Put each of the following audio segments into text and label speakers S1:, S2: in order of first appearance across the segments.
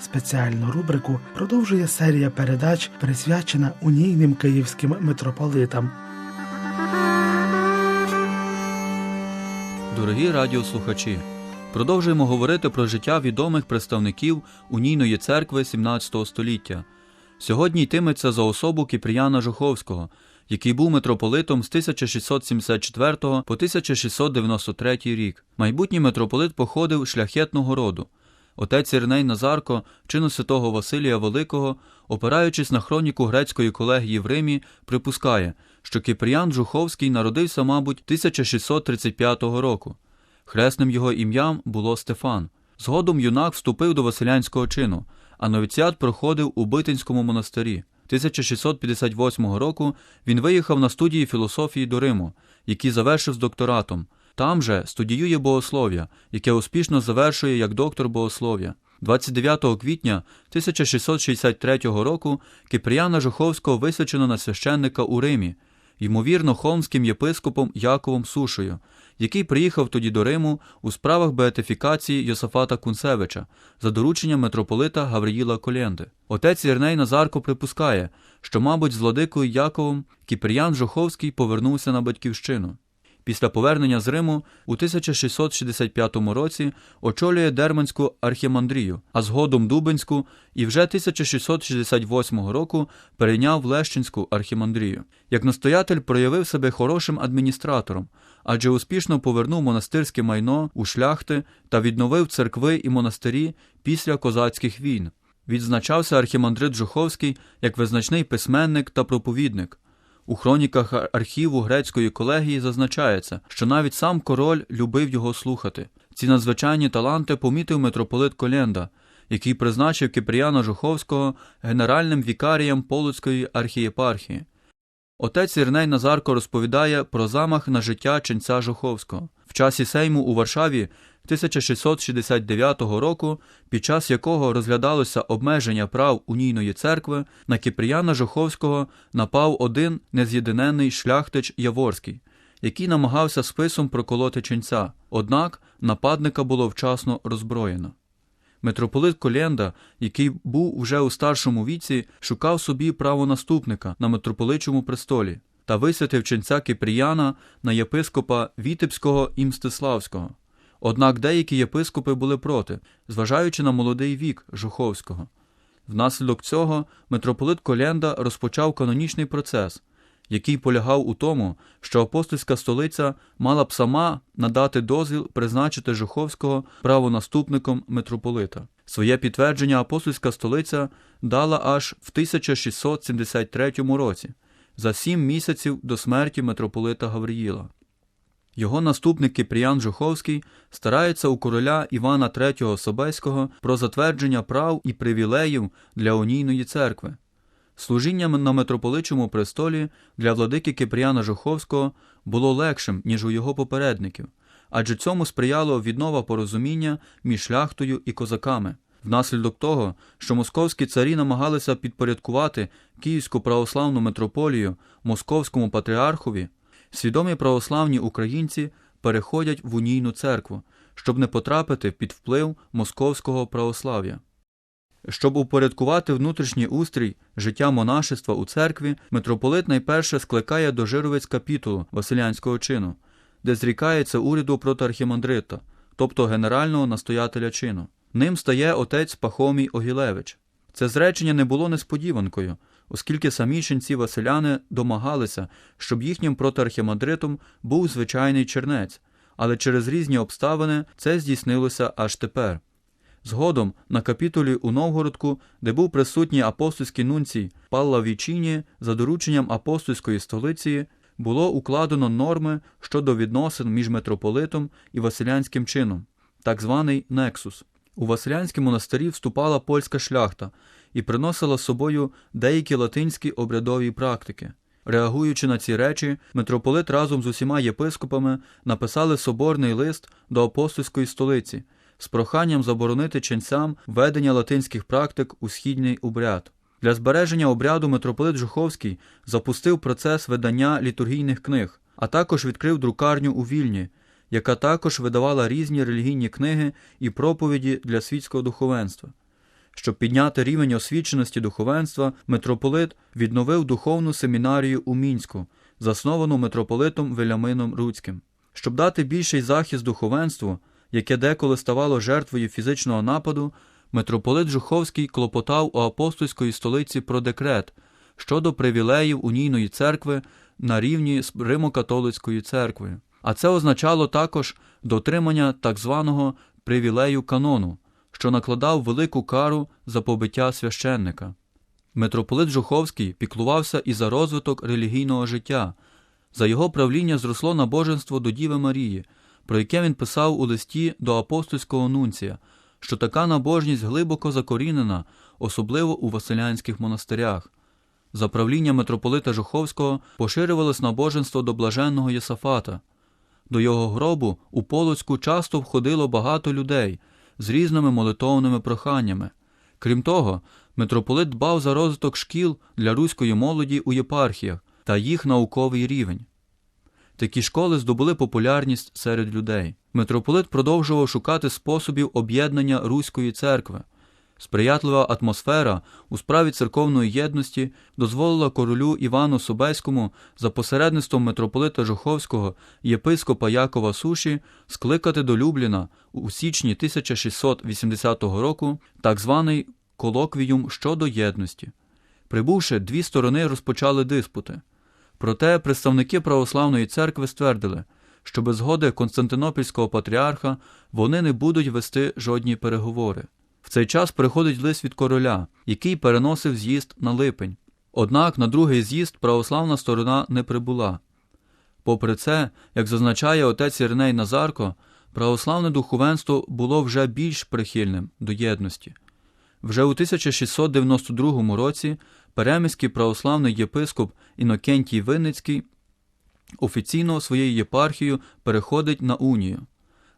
S1: Спеціальну рубрику продовжує серія передач, присвячена унійним київським митрополитам.
S2: Дорогі радіослухачі, продовжуємо говорити про життя відомих представників унійної церкви 17 століття. Сьогодні йтиметься за особу Кіпріяна Жуховського, який був митрополитом з 1674 по 1693 рік. Майбутній митрополит походив шляхетного роду. Отець Ірней Назарко, чину святого Василія Великого, опираючись на хроніку грецької колегії в Римі, припускає, що Кипріян Жуховський народився, мабуть, 1635 року. Хресним його ім'ям було Стефан. Згодом юнак вступив до Василянського чину, а новіціат проходив у Битинському монастирі. 1658 року він виїхав на студії філософії до Риму, які завершив з докторатом. Там же студіює богослов'я, яке успішно завершує як доктор богослов'я. 29 квітня 1663 року Кипріяна Жуховського висвячено на священника у Римі, ймовірно, холмським єпископом Яковом Сушою, який приїхав тоді до Риму у справах беатифікації Йосафата Кунцевича за дорученням митрополита Гавриїла Колєнди. Отець Ірней Назарко припускає, що, мабуть, з владикою Яковом Кіпріян Жуховський повернувся на батьківщину. Після повернення з Риму у 1665 році очолює Дерманську архімандрію, а згодом Дубинську і вже 1668 року перейняв Лещинську архімандрію. Як настоятель проявив себе хорошим адміністратором, адже успішно повернув монастирське майно у шляхти та відновив церкви і монастирі після козацьких війн. Відзначався архімандрит Жуховський як визначний письменник та проповідник. У хроніках архіву грецької колегії зазначається, що навіть сам король любив його слухати. Ці надзвичайні таланти помітив митрополит Коленда, який призначив Кипріяна Жуховського генеральним вікарієм Полоцької архієпархії. Отець Ірней Назарко розповідає про замах на життя ченця Жуховського. В часі Сейму у Варшаві 1669 року, під час якого розглядалося обмеження прав унійної церкви, на Кіпріяна Жуховського напав один нез'єдинений шляхтич Яворський, який намагався списом проколоти ченця, однак нападника було вчасно роззброєно. Митрополит Коленда, який був вже у старшому віці, шукав собі правонаступника на митрополичому престолі та висвятив ченця Кипріяна на єпископа Вітебського і Мстиславського. Однак деякі єпископи були проти, зважаючи на молодий вік Жуховського. Внаслідок цього митрополит Коленда розпочав канонічний процес, який полягав у тому, що апостольська столиця мала б сама надати дозвіл призначити Жуховського правонаступником митрополита. Своє підтвердження апостольська столиця дала аж в 1673 році, за сім місяців до смерті митрополита Гавриїла. Його наступник Кипріян Жуховський старається у короля Івана III Собеського про затвердження прав і привілеїв для унійної церкви. Служіння на митрополичому престолі для владики Кипріяна Жуховського було легшим, ніж у його попередників, адже цьому сприяло віднова порозуміння між шляхтою і козаками. Внаслідок того, що московські царі намагалися підпорядкувати Київську православну митрополію московському патріархові, свідомі православні українці переходять в унійну церкву, щоб не потрапити під вплив московського православ'я. Щоб упорядкувати внутрішній устрій життя монашества у церкві, митрополит найперше скликає до Жировець капітулу Василянського чину, де зрікається уряду проти архімандрита, тобто генерального настоятеля чину. Ним стає отець Пахомій Огілевич. Це зречення не було несподіванкою, оскільки самі ченці Василяни домагалися, щоб їхнім протиархімандритом був звичайний чернець, але через різні обставини це здійснилося аж тепер. Згодом на капітулі у Новгородку, де був присутній апостольський нунцій Палла Вічіні, за дорученням апостольської столиці, було укладено норми щодо відносин між митрополитом і Василянським чином, так званий Нексус. У Василянські монастирі вступала польська шляхта і приносила з собою деякі латинські обрядові практики. Реагуючи на ці речі, митрополит разом з усіма єпископами написали соборний лист до апостольської столиці з проханням заборонити ченцям ведення латинських практик у східний обряд. Для збереження обряду митрополит Жуховський запустив процес видання літургійних книг, а також відкрив друкарню у Вільні, яка також видавала різні релігійні книги і проповіді для світського духовенства. Щоб підняти рівень освіченості духовенства, митрополит відновив духовну семінарію у Мінську, засновану митрополитом Велямином Руцьким. Щоб дати більший захист духовенству, яке деколи ставало жертвою фізичного нападу, митрополит Жуховський клопотав у апостольської столиці про декрет щодо привілеїв унійної церкви на рівні з Римо-католицькою церквою. А це означало також дотримання так званого привілею канону, що накладав велику кару за побиття священника. Митрополит Жуховський піклувався і за розвиток релігійного життя. За його правління зросло набоженство до Діви Марії, про яке він писав у листі до апостольського нунція, що така набожність глибоко закорінена, особливо у василянських монастирях. За правління митрополита Жуховського поширювалось набоженство до блаженного Єсафата. До його гробу у Полоцьку часто входило багато людей з різними молитовними проханнями. Крім того, митрополит дбав за розвиток шкіл для руської молоді у єпархіях та їх науковий рівень. Такі школи здобули популярність серед людей. Митрополит продовжував шукати способів об'єднання Руської церкви. Сприятлива атмосфера у справі церковної єдності дозволила королю Івану Собеському за посередництвом митрополита Жуховського і єпископа Якова Суші скликати до Любліна у січні 1680 року так званий колоквіюм щодо єдності. Прибувши, дві сторони розпочали диспути. Проте представники православної церкви ствердили, що без згоди Константинопільського патріарха вони не будуть вести жодні переговори. В цей час приходить лист від короля, який переносив з'їзд на липень. Однак на другий з'їзд православна сторона не прибула. Попри це, як зазначає отець Іриней Назарко, православне духовенство було вже більш прихильним до єдності. Вже у 1692 році переміський православний єпископ Інокентій Винницький офіційно своєю єпархією переходить на унію,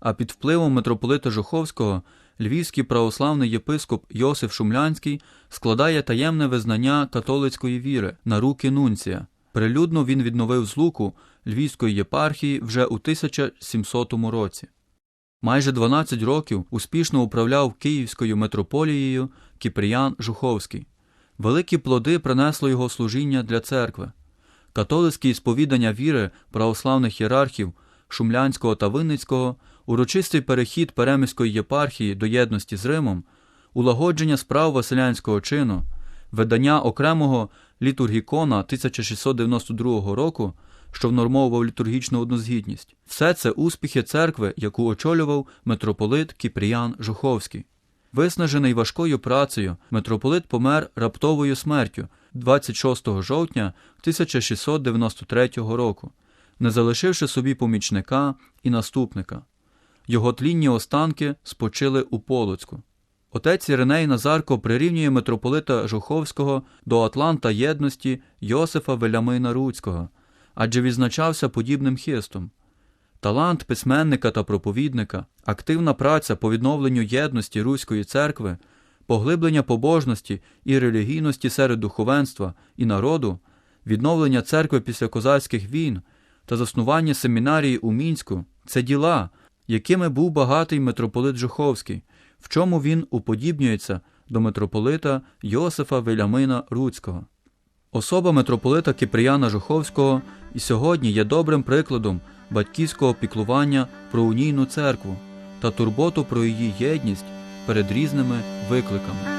S2: а під впливом митрополита Жуховського львівський православний єпископ Йосиф Шумлянський складає таємне визнання католицької віри на руки нунція. Прилюдно він відновив злуку Львівської єпархії вже у 1700 році. Майже 12 років успішно управляв Київською митрополією Кіпріян Жуховський. Великі плоди принесло його служіння для церкви. Католицькі сповідання віри православних ієрархів Шумлянського та Винницького, урочистий перехід Перемиської єпархії до єдності з Римом, улагодження справ Василянського чину, видання окремого літургікона 1692 року, що внормовував літургічну однозгідність. Все це успіхи церкви, яку очолював митрополит Кіпріян Жуховський. Виснажений важкою працею, митрополит помер раптовою смертю 26 жовтня 1693 року, не залишивши собі помічника і наступника. Його тлінні останки спочили у Полоцьку. Отець Іриней Назарко прирівнює митрополита Жуховського до Атланта єдності Йосифа Велямина Руцького, адже відзначався подібним хистом. Талант письменника та проповідника, активна праця по відновленню єдності Руської церкви, поглиблення побожності і релігійності серед духовенства і народу, відновлення церкви після козацьких війн та заснування семінарії у Мінську це діла, якими був багатий митрополит Жуховський, в чому він уподібнюється до митрополита Йосифа Велямина Руцького. Особа митрополита Киприяна Жуховського і сьогодні є добрим прикладом батьківського піклування про унійну церкву та турботу про її єдність перед різними викликами.